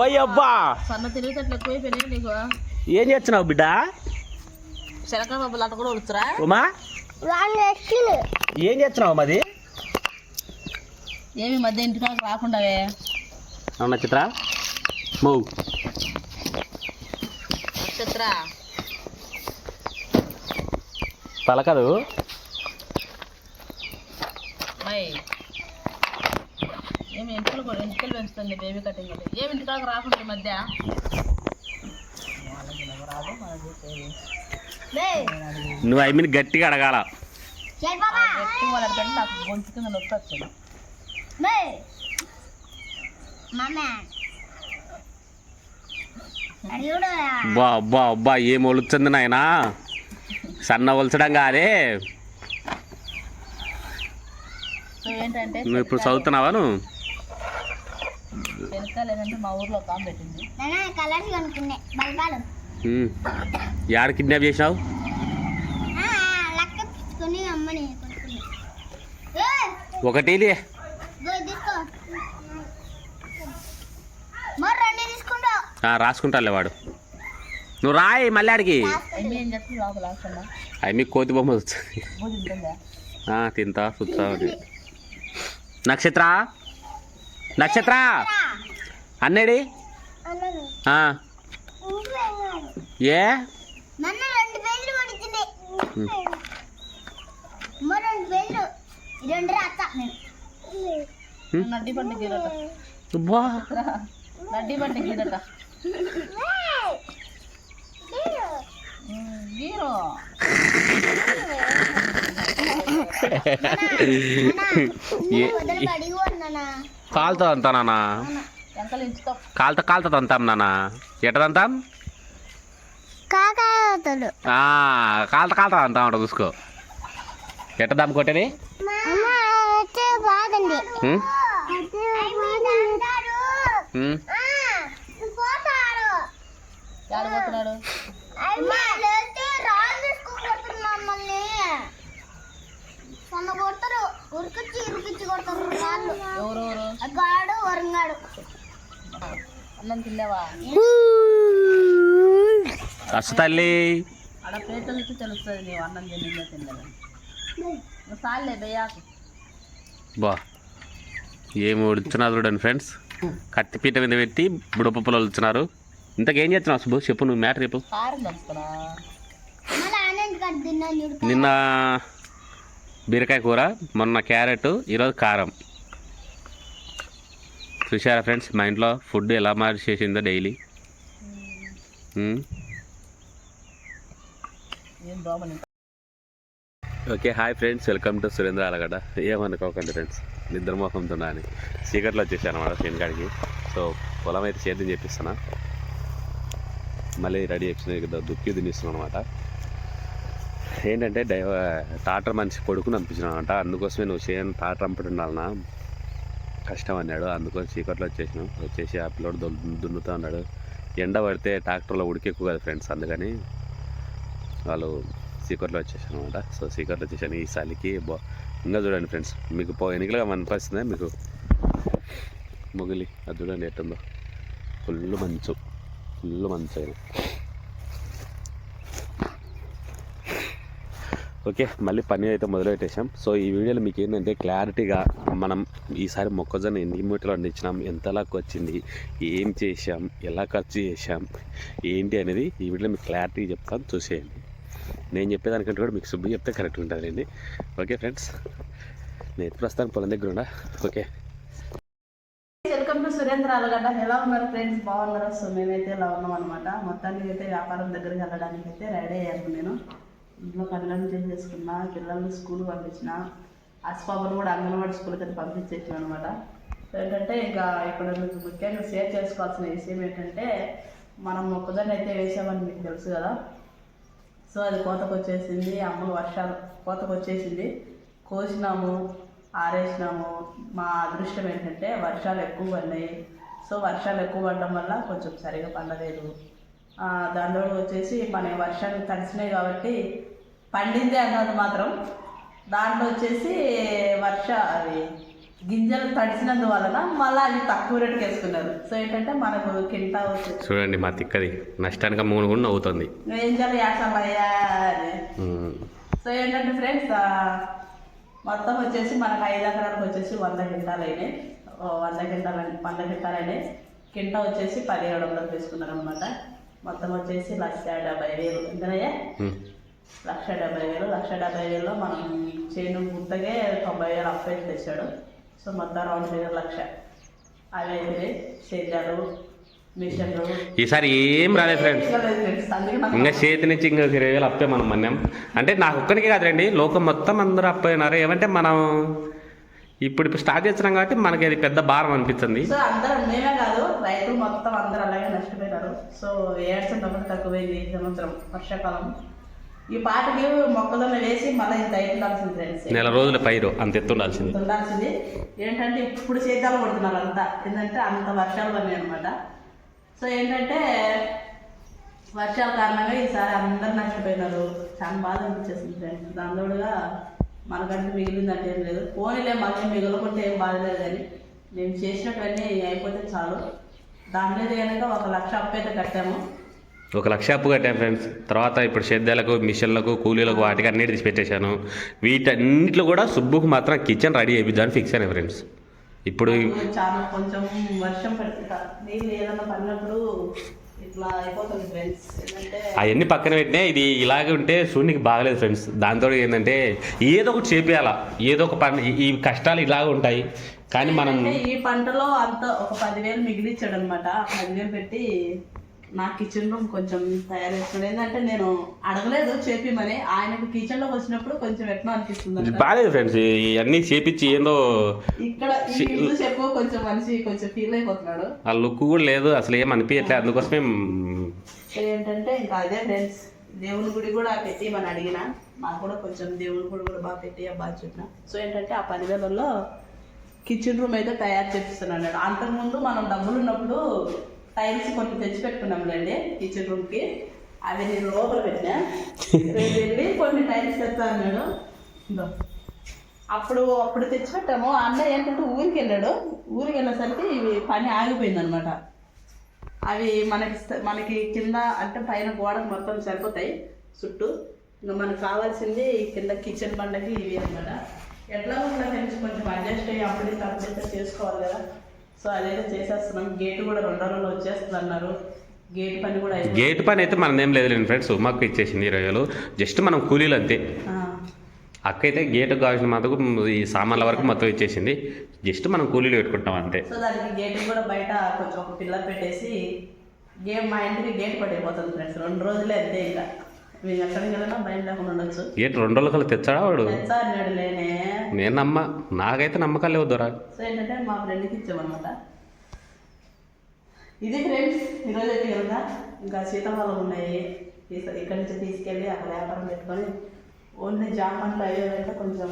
ఓయబ్బా సన్న తిరిగేటట్లు ఎక్కువైపోయినాయి నీకు. ఏం చేస్తున్నావు బిడ్డ? శనకాయ పప్పులు అట్ట కూడా ఉడుతురా ఉమా? ఏం చేస్తున్నావు మాది ఏమి మధ్య ఇంటికి రాకుండావే. అవునా చిత్ర? మౌ. నక్షత్ర. పలకదు మై. కూడా ఇంటికలు పెంచుతుంది బేబీ కటింగ్ కూడా ఏమి ఇంటికాలకు రాకుండా మధ్య. నువ్వు ఐ మీన్ గట్టిగా అడగాల. గట్టి వాళ్ళ కంటే నాకు గొంతు కింద నొప్పి వచ్చింది అబ్బా అబ్బా అబ్బా ఏం ఒలుచుంది నాయనా? సన్న ఒలచడం కాదే. నువ్వు ఇప్పుడు చదువుతున్నావా నువ్వు? శనక్కాయలు ఏంటంటే మా ఊర్లో ఒక ఆమె పెట్టింది. కలర్స్ కొనుక్కునే. బల్బాలు. ఉమ్. యాడ కిడ్నాప్ కొనుక్కునే ఒకటి రాసుకుంటాలే వాడు. నువ్వు రాయి మళ్ళీ ఆడికి. అవి మీకు కోతి బొమ్మ తింటా ఉంది. నక్షత్ర? నక్షత్ర? అన్నేడి? ఏ? నేను. కాలుతో అంతా ఇంచుతాం కాలుతో కాలుతో అంతాం నాన్న. ఎట్టదంతాం కాకాయతడు. ఆ, కాలుతో కాలుతో అంతా ఉంటా చూసుకో. ఎట్ట దమ్ కొట్టేది? కొడతారు. ఉరికిచ్చి ఉరికిచ్చి కొడతారు రాళ్ళు. ఎవరెవరు? ఆ గాడు వరంగాడు అన్నం తిన్నావా? అస్సు తల్లి. ఆడ పేటలు తెలుస్తుంది నీవు అన్నం తినలేదని నువ్వు సార్లే బెయ్యాకు బా. ఏమి ఉడుచున్నారు చూడండి ఫ్రెండ్స్. కత్తిపీట మీద పెట్టి బుడపప్పులు వలుచున్నారు ఇంతకేం చేస్తున్నావు సుబ్బు? చెప్పు నువ్వు మ్యాటర్ చెప్పు. నిన్న బీరకాయ కూర మొన్న క్యారెట్ ఈరోజు కారం. చూసారా ఫ్రెండ్స్? మా ఇంట్లో ఫుడ్ ఎలా మార్చి చేసిందో daily. Okay hi friends. Welcome to Surendra Alagadda. ఏమనుకోకండి ఫ్రెండ్స్. నిద్ర మోహంతో అని. చీకట్లో వచ్చేసాను అనమాట చేనుకాడికి సో పొలం అయితే సేద్యం చేపిస్తున్నా మళ్ళీ రెడీ చేసిన దుక్కి తినిస్తున్నాను అనమాట ఏంటంటే డైవ టాటర్ మనిషి కొడుకుని పంపించినాను అనమాట అందుకోసమే నువ్వు చేయను టాటర్ అంపటి ఉండాలన్నా కష్టం అన్నాడు అందుకని చీకట్లో వచ్చేసినాం. వచ్చేసి ఆ పిల్లోడు దున్ను- దున్నుతూ ఉన్నాడు. ఎండ పడితే ట్రాక్టర్లో ఉడికెక్కువ కదా ఫ్రెండ్స్ అందుకని వాళ్ళు సీకర్లో వచ్చేసాను అనమాట సో సీకర్లో వచ్చేసాను. ఈ చలికి బా ఇంకా చూడండి ఫ్రెండ్స్ మీకు పో ఎన్నికలుగా అనిపిస్తుందా మీకు? మొగిలి అది చూడండి ఎట్టుందో. ఫుల్ మంచు. ఫుల్ మంచు ఓకే మళ్ళీ పని అయితే మొదలుపెట్టేసాం సో ఈ వీడియోలో మీకు ఏంటంటే క్లారిటీగా మనం ఈసారి మొక్కజొన్న ఎన్ని మూటలు పండించినాం ఎంతలాకి వచ్చింది ఏం చేసాం ఎలా ఖర్చు చేసాం ఏంటి అనేది ఈ వీడియోలో మీకు క్లారిటీ చెప్తాను చూసేయండి. నేను చెప్పేదానికంటే కూడా మీకు సుబ్బు చెప్తే కరెక్ట్ ఉంటుందండి ఓకే ఫ్రెండ్స్ నేను ప్రస్తుతానికి పొలం దగ్గర ఉండా? Okay. Welcome to Surendra Alagadda ఎలా ఉన్నారు ఫ్రెండ్స్? బాగున్నారా? సో మేమైతే ఇలా ఉన్నాం అనమాట మొత్తానికి అయితే వ్యాపారం దగ్గరికి వెళ్ళడానికి అయితే రెడీ అయ్యాను నేను. ఇంట్లో పనులను చేసేసుకున్నా పిల్లల్ని స్కూల్ పంపించిన అస్పాబులు కూడా అంగన్వాడీ స్కూల్కి అయితే పంపించేసాను అనమాట ఏంటంటే ఇంకా ఇక్కడ మీకు ముఖ్యంగా షేర్ చేసుకోవాల్సిన విషయం ఏంటంటే మనం మొక్కజొన్న అయితే వేసామని మీకు తెలుసు కదా. సో అది కోతకు వచ్చేసింది అమ్మలు వర్షాలు కోతకు వచ్చేసింది కోసినాము ఆరేసినాము. మా అదృష్టం ఏంటంటే వర్షాలు ఎక్కువ పడినాయి. సో వర్షాలు ఎక్కువ పడడం వల్ల కొంచెం సరిగా పండలేదు. ఆ, దానిలో వచ్చేసి మన వర్షాలు తడిసినాయి కాబట్టి పండింది అన్నది మాత్రం. దాంట్లో వచ్చేసి వర్ష అది గింజలు తడిసినందువలన మళ్ళీ అవి తక్కువ రేటుకి వేసుకున్నారు. సో ఏంటంటే మనకు కింటా వచ్చి చూడండి మా తిక్కది. నష్టానికి మూడు కూడా నవ్వుతుంది. ఏం చేయాలి? యాసమయ్యా అని. సో ఏంటంటే ఫ్రెండ్స్ మొత్తం వచ్చేసి మనకు ఐదు ఎకరాలకు వచ్చేసి వంద క్వింటాలు అయినాయి. వంద క్వింటాలు వంద క్వింటాలు అయినాయి. కింటా వచ్చేసి పదిహేడు వందలు తీసుకున్నారు అనమాట మొత్తం వచ్చేసి లక్ష డెబ్బై వేలు. ఎంతనయ్యా. లక్ష డెబ్బై వేలు లక్ష డెబ్బై వేలలో మనం చేను గుర్తగే తొంభై వేలు అప్పేసి తెచ్చాడు. సో మొత్తం రౌండ్ ఫిగర్ లక్ష. అవి అయితే సేద్యాలు మిషన్లు. ఈసారి ఏం రాలేదు ఫ్రెండ్స్. ఇంకా చేతి నుంచి ఇంకా ఇరవై వేలు అప్పే మనం మన్యం అంటే నాకు ఒక్కడికి కాదులేండి లోకం మొత్తం అందరూ అప్పయినారు ఏమంటే మనం ఇప్పుడు ఇప్పుడు స్టార్ట్ చేస్తున్నాం కాబట్టి మనకి అది పెద్ద భారం అనిపిస్తుంది. సో అందరం మేమే కాదు రైతులు మొత్తం అందరూ అలాగే నష్టపోయినారు. సో ఏడ్చిన తక్కువైంది ఈ సంవత్సరం వర్షాకాలం. ఈ పాటకి మొక్కలను వేసి మళ్ళీ ఇంత అయిపోవాల్సింది ఫ్రెండ్స్ నెల రోజుల పైరు అంత ఎత్తు ఉండాల్సింది ఏంటంటే ఇప్పుడు చేతాలు కొడుతున్నారు అంతా. ఏంటంటే అంత వర్షాలు పడినాయి అనమాట సో ఏంటంటే వర్షాల కారణంగా ఈసారి అందరు నష్టపోయినారు. చాలా బాధ అనిపించేసింది ఫ్రెండ్స్ దానితోడుగా మనకంటే మిగిలిందంటే ఏం లేదు. పోనీలే మళ్ళీ మిగులుకుంటే ఏం బాధ లేదు కానీ మేము చేసినటువన్నీ అయిపోతే చాలు. దాని మీద కనుక ఒక లక్ష అప్పు అయితే కట్టాము. ఒక లక్ష అప్పు కట్టాను ఫ్రెండ్స్ తర్వాత ఇప్పుడు సేద్యాలకు మిషన్లకు కూలీలకు వాటికి అన్నిటి తీసి పెట్టేశాను వీటన్నిటిలో కూడా సుబ్బుకు మాత్రం కిచెన్ రెడీ చేయిద్దామని ఫిక్స్ అయినా ఫ్రెండ్స్ ఇప్పుడు చాలా కొంచెం వర్షం అవన్నీ పక్కన పెట్టినా ఇది ఇలాగే ఉంటే శూన్యకి బాగలేదు ఫ్రెండ్స్ దాంతో ఏంటంటే ఏదో ఒకటి చేపియాలా. ఏదో ఒక పని ఈ- కష్టాలు ఇలాగ ఉంటాయి. కానీ మనం ఈ పంటలో అంత ఒక పదివేలు మిగిలిచ్చాడు అనమాట పదివేలు పెట్టి నా కిచెన్ రూమ్ కొంచెం తయారు చేసుకున్నాడు. ఏంటంటే నేను అడగలేదు చేపిమని ఆయనకు కిచెన్లోకి వచ్చినప్పుడు కొంచెం ఎట్లా అనిపిస్తుంది. బాగాలేదు ఫ్రెండ్స్ ఇవన్నీ చేపించి ఏందో ఇక్కడ ఈ ఇల్లు చెప్పు కొంచెం మనిషి కొంచెం ఫీల్ అయిపోతున్నాడు. ఆ లుక్ కూడా లేదు. అసలు ఏం అనిపించట్లేదు అందుకోసమే మ్, సో ఏంటంటే ఇంకా అదే ఫ్రెండ్స్ దేవుని గుడి కూడా పెట్టి మన అడిగిన. నాకు కూడా కొంచెం దేవుని గుడి కూడా బాగా పెట్టి బాగా చెప్పిన. సో ఏంటంటే ఆ పదివేలలో కిచెన్ రూమ్ అయితే తయారు చేపిస్తున్నాడు. అంతకుముందు మనం డబ్బులు ఉన్నప్పుడు టైల్స్ కొన్ని తెచ్చి పెట్టుకున్నాంలేండి కిచెన్ రూమ్కి అవి నేను లోపల పెట్టినా. రేపు వెళ్ళి కొన్ని టైల్స్ తెస్తా అన్నాడు. అప్పుడు అప్పుడు తెచ్చి పెట్టాము ఆ అన్నయ్య ఏంటంటే ఊరికి వెళ్ళాడు. ఊరికి వెళ్ళేసరికి ఇవి పని ఆగిపోయింది అనమాట అవి మనకి మనకి కింద అంటే పైన గోడకు మొత్తం సరిపోతాయి చుట్టూ. ఇంకా మనకు కావాల్సింది కింద కిచెన్ బండకి ఇవి అనమాట. ఎట్లా ఉంటుందో ఫ్రెండ్స్ కొంచెం అడ్జస్ట్ అయ్యి అప్పుడు అప్పుడైతే చేసుకోవాలి కదా. సో అదైతే చేసేస్తున్నాం. గేట్ కూడా రెండు రోజుల్లో వచ్చేస్తుంది అన్నారు గేట్ పని కూడా గేట్ పని అయితే మనదేం లేదు ఫ్రెండ్స్ ఉమ్మకు ఇచ్చేసింది ఇరవై వేలు. జస్ట్ మనం కూలీలు అంతే. అక్క అయితే గేట్ కావాల్సిన మాత్రం ఈ సామాన్ల వరకు మొత్తం ఇచ్చేసింది. జస్ట్ మనం కూలీలు పెట్టుకుంటాం అంతే. సో దానికి గేట్ కూడా బయట కొంచెం ఒక పిల్లర్ పెట్టేసి గేమ్ మా ఇంటికి గేట్ పడిపోతుంది ఫ్రెండ్స్. రెండు రోజులే అంతే ఇంకా. గేట్ రెండు రోజుల కల్లా తెచ్చాడా వాడు? నేను నమ్మ నాకైతే నమ్మకాలు లేవు దొరా. సో ఏంటంటే మా ఫ్రెండ్కి ఇచ్చామన్నమాట. ఇది ఫ్రెండ్స్ ఈరోజు అయితే కనుక ఇంకా సీతాఫలం ఉన్నాయి. ఇక్కడి నుంచి తీసుకెళ్ళి అక్కడ వ్యాపారం పెట్టుకొని ఓన్లీ జామ అంటే కొంచెం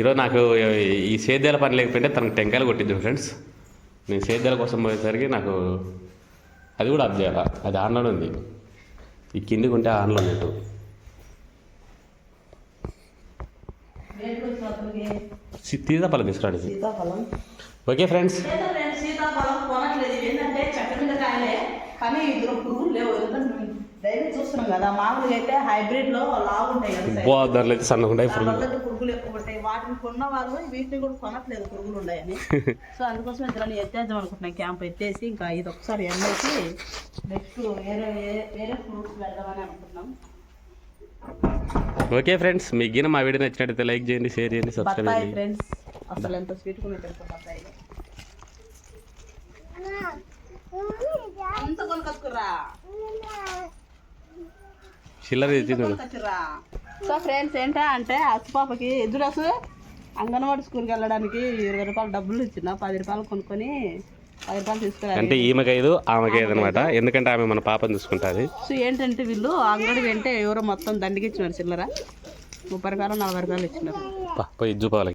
ఈరోజు నాకు ఈ సేద్యాల పని లేకపోతే తనకు టెంకాయలు కొట్టిద్దాం ఫ్రెండ్స్. నేను సేద్యాల కోసం పోయేసరికి నాకు అది కూడా చేయాలి? అది ఆన్లోనే ఉంది. ఈ కిందికి ఉంటే ఆన్లో అతనికి తీసాపల్లి తీసుకురాడు. సీతాఫలం. Okay friends. సీతాఫలం కొనట్లేదు. ఏంటంటే చెట్ల మీద కాయలే కానీ ఇందులో పురుగులు లేవు. ఎందుకంటే డైలీ చూస్తున్నాం కదా మామూలుగా అయితే హైబ్రిడ్లో లావు ఉంటాయి కదా size. బో ధరలు అయితే సన్నగా ఉంటాయి పురుగులు. వల్ల అయితే పురుగులు ఎక్కువ ఉంటాయి వాటిని కొన్న వాళ్ళు వీటిని కూడా కొనట్లేదు పురుగులు ఉన్నాయని. సో అందుకోసం ఇద్దరు ఎత్తేద్దాం అనుకుంటున్నాం క్యాంప్ ఎత్తేసి ఇంకా ఇది ఒకసారి ఎండేసి నెక్స్ట్ వేరే వేరే వేరే ఫ్రూట్స్ పెడదామని అనుకుంటున్నాం. ఓకే ఫ్రెండ్స్ మీకు గిన మా వీడియో నచ్చినట్టయితే లైక్ చేయండి షేర్ చేయండి సబ్స్క్రైబ్ చేయండి. ఫ్రెండ్స్ అసలు ఎంత తెలుసా బత్తాయి. అంత కొనుకొచ్చుకురా చిల్లర తెచ్చింది సో ఫ్రెండ్స్ ఏంటా అంటే అసుపాపకి ఎదురసు అంగన్వాడి స్కూల్కి వెళ్ళడానికి ఇరవై రూపాయలు డబ్బులు ఇచ్చిన. పది రూపాయలు కొనుక్కొని పది రూపాయలు తీసుకురా అంటే ఈమెకి ఐదు ఆమెకి ఐదు అనమాట ఎందుకంటే ఆమె మన పాపని చూసుకుంటుంది. సో ఏంటంటే వీళ్ళు అంగడి వెంటే ఎవరో మొత్తం దండికి ఇచ్చినారు చిల్లర. ముప్పై రూపాయలు నలభై రూపాయలు ఇచ్చినారు. పోయి పోవాలి